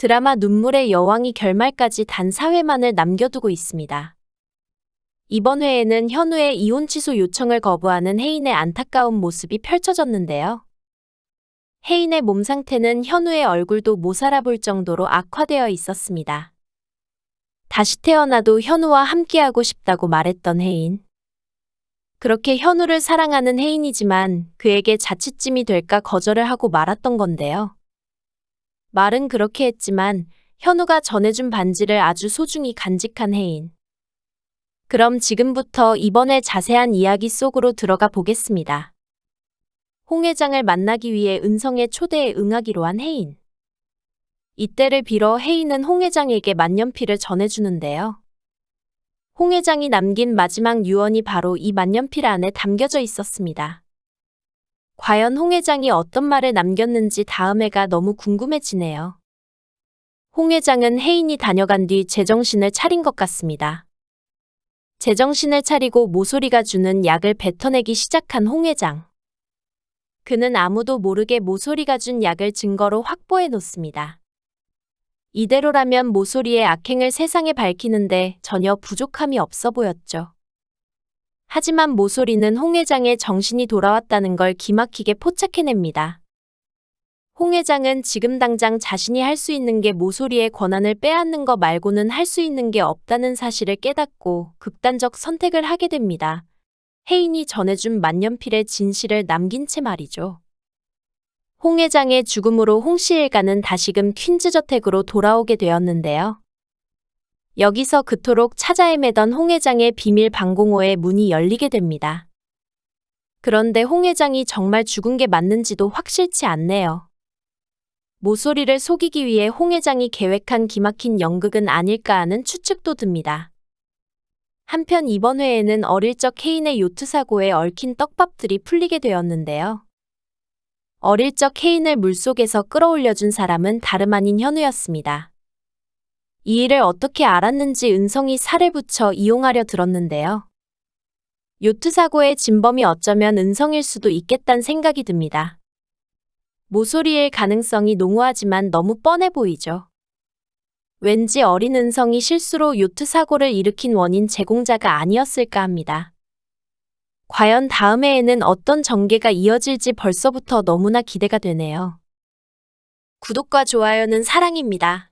드라마 눈물의 여왕이 결말까지 단 4회만을 남겨두고 있습니다. 이번 회에는 현우의 이혼 취소 요청을 거부하는 혜인의 안타까운 모습이 펼쳐졌는데요. 혜인의 몸 상태는 현우의 얼굴도 못 알아볼 정도로 악화되어 있었습니다. 다시 태어나도 현우와 함께하고 싶다고 말했던 혜인. 그렇게 현우를 사랑하는 혜인이지만 그에게 자취찜이 될까 거절을 하고 말았던 건데요. 말은 그렇게 했지만 현우가 전해준 반지를 아주 소중히 간직한 혜인. 그럼 지금부터 이번에 자세한 이야기 속으로 들어가 보겠습니다. 홍 회장을 만나기 위해 은성의 초대에 응하기로 한 혜인. 이때를 빌어 혜인은 홍 회장에게 만년필을 전해주는데요. 홍 회장이 남긴 마지막 유언이 바로 이 만년필 안에 담겨져 있었습니다. 과연 홍 회장이 어떤 말을 남겼는지 다음 회가 너무 궁금해지네요. 홍 회장은 혜인이 다녀간 뒤 제정신을 차린 것 같습니다. 제정신을 차리고 모소리가 주는 약을 뱉어내기 시작한 홍 회장. 그는 아무도 모르게 모소리가 준 약을 증거로 확보해 놓습니다. 이대로라면 모소리의 악행을 세상에 밝히는데 전혀 부족함이 없어 보였죠. 하지만 모소리는 홍 회장의 정신이 돌아왔다는 걸 기막히게 포착해냅니다. 홍 회장은 지금 당장 자신이 할 수 있는 게 모소리의 권한을 빼앗는 거 말고는 할 수 있는 게 없다는 사실을 깨닫고 극단적 선택을 하게 됩니다. 혜인이 전해준 만년필의 진실을 남긴 채 말이죠. 홍 회장의 죽음으로 홍 씨 일가는 다시금 퀸즈 저택으로 돌아오게 되었는데요. 여기서 그토록 찾아 헤매던 홍 회장의 비밀 방공호의 문이 열리게 됩니다. 그런데 홍 회장이 정말 죽은 게 맞는지도 확실치 않네요. 모소리를 속이기 위해 홍 회장이 계획한 기막힌 연극은 아닐까 하는 추측도 듭니다. 한편 이번 회에는 어릴 적 케인의 요트 사고에 얽힌 떡밥들이 풀리게 되었는데요. 어릴 적 케인을 물속에서 끌어올려준 사람은 다름 아닌 현우였습니다. 이 일을 어떻게 알았는지 은성이 살을 붙여 이용하려 들었는데요. 요트 사고의 진범이 어쩌면 은성일 수도 있겠단 생각이 듭니다. 모소리일 가능성이 농후하지만 너무 뻔해 보이죠. 왠지 어린 은성이 실수로 요트 사고를 일으킨 원인 제공자가 아니었을까 합니다. 과연 다음 해에는 어떤 전개가 이어질지 벌써부터 너무나 기대가 되네요. 구독과 좋아요는 사랑입니다.